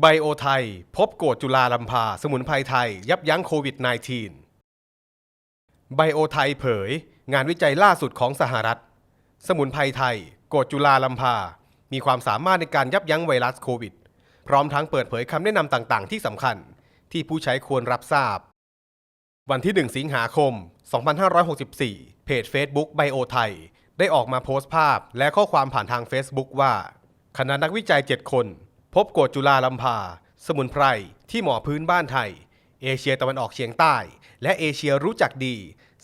ไบโอไทย พบโกดจุลาลัมพา สมุนไพรไทย ยับยั้งโควิด -19 ไบโอไทยเผย งานวิจัยล่าสุดของสหรัฐ สมุนไพรไทย โกดจุลาลัมพา มีความสามารถในการยับยั้งไวรัสโควิด พร้อมทั้งเปิดเผยคำแนะนำต่าง ๆ ที่สำคัญ ที่ผู้ใช้ควรรับทราบ วันที่ 1 สิงหาคม 2564 เพจ Facebook ไบโอไทย ได้ออกมาโพสต์ภาพ และข้อความผ่านทาง Facebook ว่าคณะนักวิจัย 7 คน พบโกดจุลาลัมพา สมุนไพรที่หมอพื้นบ้านไทย เอเชียตะวันออกเฉียงใต้ และเอเชียรู้จักดี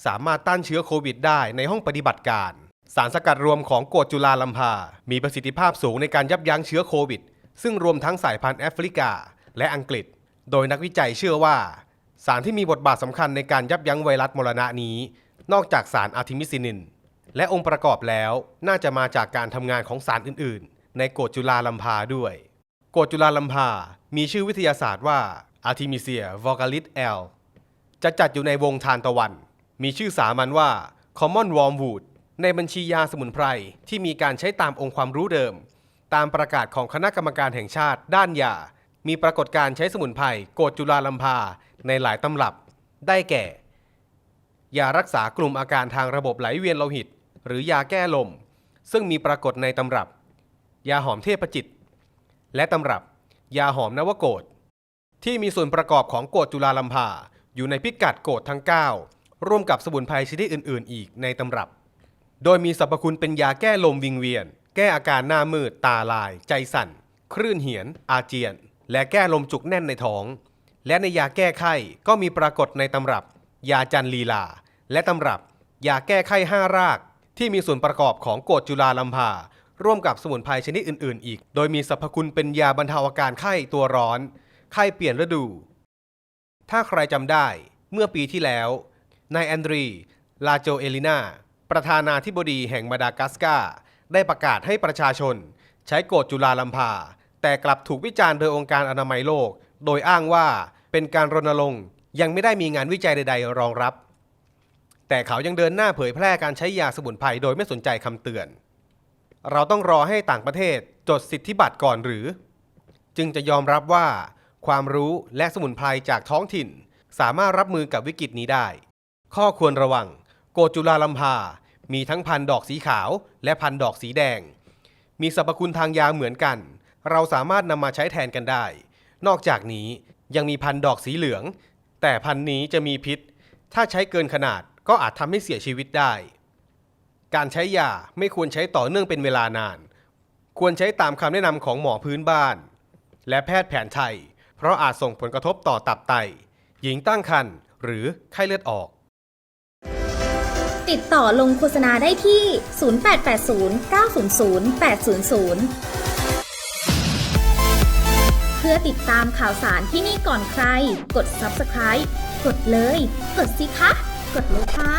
สามารถต้านเชื้อโควิดได้ในห้องปฏิบัติการ สารสกัดรวมของโกดจุลาลัมพา มีประสิทธิภาพสูงในการยับยั้งเชื้อโควิด ซึ่งรวมทั้งสายพันธุ์แอฟริกา และอังกฤษ โดยนักวิจัยเชื่อว่า สารที่มีบทบาทสำคัญในการยับยั้งไวรัสมรณะนี้ นอกจากสารอะร์ทิมิซินิน และองค์ประกอบแล้วน่าจะมาจากการทำงานของสารอื่น ๆ ในโกดจุลาลัมพาด้วย กรดจุลาลัมพา มีชื่อวิทยาศาสตร์ว่า Artemisia vulgaris L จะจัดอยู่ในวงทานตะวัน มีชื่อสามัญว่า Common Wormwood ในบัญชียาสมุนไพร ที่มีการใช้ตามองค์ความรู้เดิม ตามประกาศของคณะกรรมการแห่งชาติ ด้านยา มีปรากฏการใช้สมุนไพรโกดจุลาลัมพา ในหลายตำรับ ได้แก่ ยารักษากลุ่มอาการทางระบบไหลเวียนโลหิต หรือยาแก้ลม ซึ่งมีปรากฏในตำรับ ยาหอมเทพจิต และตำรับ ยาหอมนวโกฏที่มีส่วนประกอบของโกดจุลาลัมพาอยู่ในพิกัดโกดทั้ง 9 ร่วมกับสมุนไพรชนิดอื่น ๆ อีกในตำรับ โดยมีสรรพคุณเป็นยาแก้ลมวิงเวียน แก้อาการหน้ามืด ตาลาย ใจสั่น คลื่นเหียน อาเจียน และแก้ลมจุกแน่นในท้อง และในยาแก้ไข้ก็มีปรากฏในตำรับ ยาจันลีลา และตำรับ ยาแก้ไข้ห้าราก ที่มีส่วนประกอบของโกดจุลาลัมพา ร่วมกับสมุนไพรชนิดอื่น ๆ อีก โดยมีสรรพคุณเป็นยาบรรเทาอาการไข้ตัวร้อน ไข้เปลี่ยนฤดู ถ้าใครจำได้ เมื่อปีที่แล้ว นายแอนดรี ลาโจเอลินาประธานาธิบดีแห่งมาดากัสการ์ได้ประกาศให้ประชาชน ใช้โกดจุลาลัมพา แต่กลับถูกวิจารณ์โดยองค์การอนามัยโลก โดยอ้างว่าเป็นการรณรงค์ยังไม่ได้มีงานวิจัยใด ๆ รองรับ แต่เขายังเดินหน้าเผยแพร่การใช้ยาสมุนไพรโดยไม่สนใจคำเตือน เราต้องรอให้ต่างประเทศจดสิทธิบัตรก่อนหรือ จึงจะยอมรับว่า ความรู้และสมุนไพรจากท้องถิ่น สามารถรับมือกับวิกฤตนี้ได้ ข้อควรระวัง โกจุลาลัมพา มีทั้งพันธุ์ดอกสีขาว และพันธุ์ดอกสีแดง มีสรรพคุณทางยาเหมือนกัน เราสามารถนำมาใช้แทนกันได้ นอกจากนี้ยังมีพันธุ์ดอกสีเหลือง แต่พันธุ์นี้จะมีพิษ ถ้าใช้เกินขนาดก็อาจทำให้เสียชีวิตได้ การใช้ยาไม่ควรใช้ต่อเนื่องเป็นเวลานาน ควรใช้ตามคำแนะนำของหมอพื้นบ้าน และแพทย์แผนไทย เพราะอาจส่งผลกระทบต่อตับไต หญิงตั้งครรภ์หรือไข้เลือดออก ติดต่อลงโฆษณาได้ที่ 0880 900 800เพื่อติดตามข่าวสารที่นี่ก่อนใคร กด subscribe กดเลย กดสิคะ กดเลยค่ะ